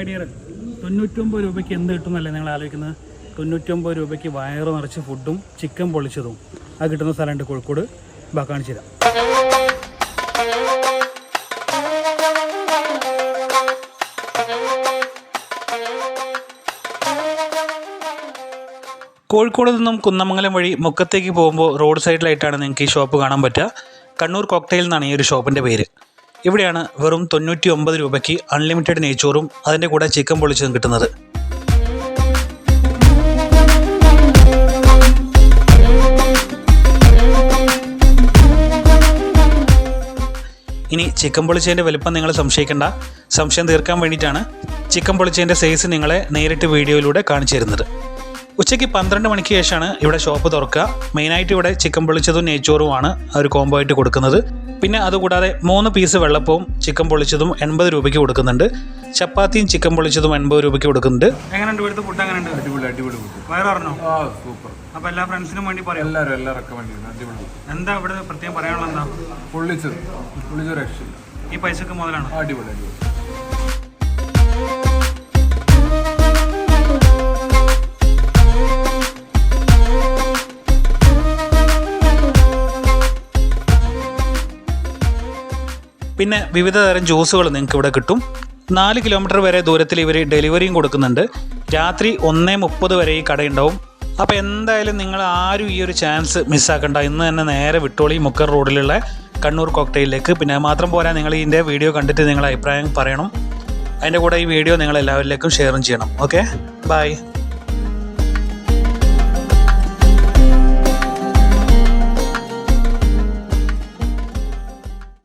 Idea തൊണ്ണൂറ്റൊമ്പത് രൂപയ്ക്ക് എന്ത് കിട്ടുന്നല്ലേ നിങ്ങൾ ആലോചിക്കുന്നത്? തൊണ്ണൂറ്റൊമ്പത് രൂപയ്ക്ക് വയറ് നിറച്ച് ഫുഡും ചിക്കൻ പൊളിച്ചതും. അത് കിട്ടുന്ന സ്ഥലമുണ്ട് കോഴിക്കോട്. ബാ കോഴിക്കോട് നിന്നും കുന്നമംഗലം വഴി മുക്കത്തേക്ക് പോകുമ്പോൾ റോഡ് സൈഡിലായിട്ടാണ് നിങ്ങൾക്ക് ഈ ഷോപ്പ് കാണാൻ പറ്റുക. കണ്ണൂർ കോക്ടെയിൽ എന്നാണ് ഈ ഒരു ഷോപ്പിന്റെ പേര്. ഇവിടെയാണ് വെറും തൊണ്ണൂറ്റി ഒമ്പത് രൂപയ്ക്ക് അൺലിമിറ്റഡ് നെയ്ച്ചോറും അതിന്റെ കൂടെ ചിക്കൻ പൊളിച്ചതും കിട്ടുന്നത്. ഇനി ചിക്കൻ പൊളിച്ചതിന്റെ വലുപ്പം നിങ്ങൾ സംശയിക്കേണ്ട. സംശയം തീർക്കാൻ വേണ്ടിയിട്ടാണ് ചിക്കൻ പൊളിച്ചതിന്റെ സൈസ് നിങ്ങളെ നേരിട്ട് വീഡിയോയിലൂടെ കാണിച്ചു തരുന്നത്. ഉച്ചയ്ക്ക് പന്ത്രണ്ട് മണിക്ക് ശേഷമാണ് ഇവിടെ ഷോപ്പ് തുറക്കുക. മെയിനായിട്ട് ഇവിടെ ചിക്കൻ പൊളിച്ചതും നെയ്ച്ചോറുമാണ് ഒരു കോംബോ ആയിട്ട് കൊടുക്കുന്നത്. പിന്നെ അതുകൂടാതെ മൂന്ന് പീസ് വെള്ളപ്പവും ചിക്കൻ പൊളിച്ചതും എൺപത് രൂപയ്ക്ക് കൊടുക്കുന്നുണ്ട്. ചപ്പാത്തിയും ചിക്കൻ പൊളിച്ചതും എൺപത് രൂപയ്ക്ക് കൊടുക്കുന്നുണ്ട്. എങ്ങനെയുണ്ട് ഇവിടുത്തെ ഫുഡ് എങ്ങനെയുണ്ട് അടിപൊളി അടിപൊളി വേറെ വയറ് ആ സൂപ്പർ അപ്പോൾ എല്ലാ ഫ്രണ്ട്സിനും വേണ്ടി പറയാം. എല്ലാവരും എല്ലാം റെക്കമെൻഡ് ചെയ്യുന്നു. അടിപൊളി എന്താ ഇവിടെ പ്രത്യേകം പറയാനുള്ളത് എന്താ? പൊള്ളിച്ചത്. പൊള്ളിച്ച രക്ഷയില്ല. ഈ പൈസക്ക് മുതലാണ്? അടിപൊളി അടിപൊളി. പിന്നെ വിവിധ തരം ജ്യൂസുകൾ നിങ്ങൾക്ക് ഇവിടെ കിട്ടും. നാല് കിലോമീറ്റർ വരെ ദൂരത്തിൽ ഇവർ ഡെലിവറിയും കൊടുക്കുന്നുണ്ട്. രാത്രി ഒന്നേ മുപ്പത് വരെ ഈ കടയുണ്ടാവും. അപ്പോൾ എന്തായാലും നിങ്ങൾ ആരും ഈ ഒരു ചാൻസ് മിസ്സാക്കണ്ട ഇന്ന് തന്നെ നേരെ വിട്ടോളി മുക്കർ റോഡിലുള്ള കണ്ണൂർ കോക്ടെയിലേക്ക് പിന്നെ മാത്രം പോരാ നിങ്ങൾ ഇതിന്റെ വീഡിയോ കണ്ടിട്ട് നിങ്ങളുടെ അഭിപ്രായം പറയണം. അതിന്റെ കൂടെ ഈ വീഡിയോ നിങ്ങൾ എല്ലാവരിലേക്കും ഷെയറും ചെയ്യണം. Okay bye